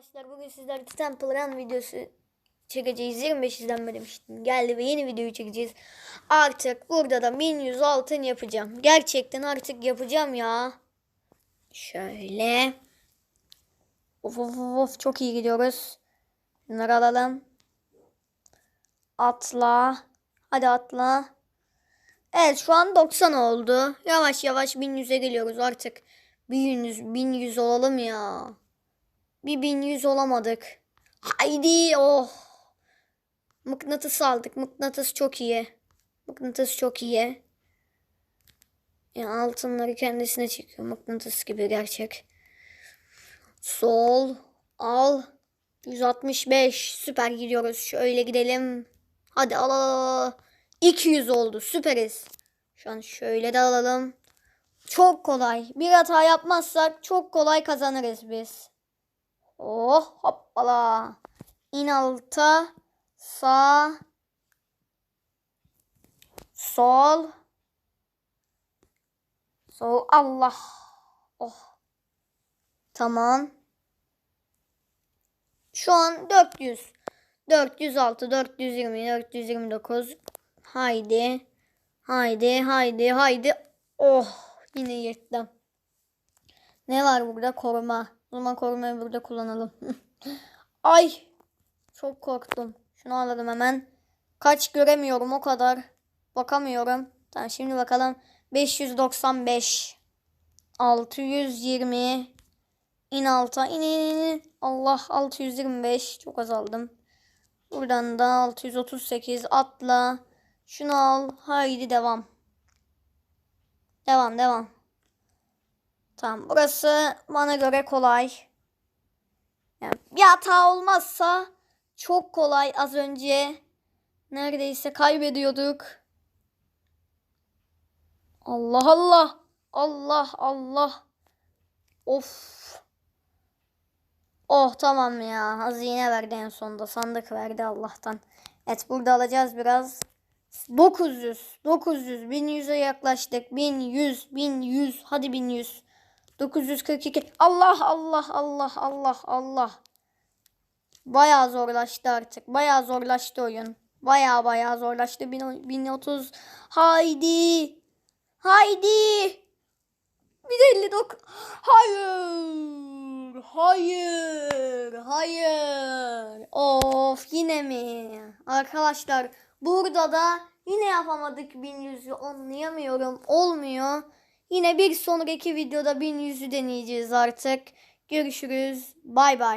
Arkadaşlar bugün sizlerle Temple Run videosu çekeceğiz. 25 izlenme demiştim. Geldi ve yeni videoyu çekeceğiz. Artık burada da 1100 altın yapacağım. Gerçekten artık yapacağım ya. Şöyle. Of of, of çok iyi gidiyoruz. Bunları alalım. Atla. Hadi atla. Evet şu an 90 oldu. Yavaş yavaş 1100'e geliyoruz artık. 1100, 1100 olalım ya. Bir 1100 olamadık. Haydi oh. Mıknatıs aldık. Mıknatıs çok iyi. Mıknatıs çok iyi. Ya altınları kendisine çekiyor. Mıknatıs gibi gerçek. Sol. Al. 165. Süper gidiyoruz. Şöyle gidelim. Hadi al, al. 200 oldu. Süperiz. Şu an şöyle de alalım. Çok kolay. Bir hata yapmazsak çok kolay kazanırız biz. Oh hoppala. İn alta. Sağ. Sol. Sol. Allah. Oh. Tamam. Şu an 400. 406, 420, 429. Haydi. Haydi, haydi, haydi. Oh, yine yırttım. Ne var burada? Koruma. O zaman korumayı burada kullanalım. Ay. Çok korktum. Şunu alalım hemen. Kaç göremiyorum o kadar. Bakamıyorum. Tamam şimdi bakalım. 595. 620. İn alta. İn in in. Allah 625. Çok azaldım. Buradan da 638. Atla. Şunu al. Haydi devam. Devam devam. Tamam burası bana göre kolay. Yani bir hata olmazsa çok kolay az önce neredeyse kaybediyorduk. Allah Allah. Allah Allah. Of. Oh tamam ya. Hazine verdi en sonunda. Sandık verdi Allah'tan. Evet burada alacağız biraz. 900. 900. 1100'e yaklaştık. 1100. 1100. Hadi 1100. 942. Allah Allah Allah Allah Allah. Bayağı zorlaştı artık. Bayağı zorlaştı oyun. Bayağı bayağı zorlaştı. 1030. Haydi. Haydi. 159. Hayır. Hayır. Hayır. Of yine mi? Arkadaşlar burada da yine yapamadık 1100'ü anlayamıyorum. Olmuyor. Yine bir sonraki videoda 1100'ü deneyeceğiz artık. Görüşürüz. Bay bay.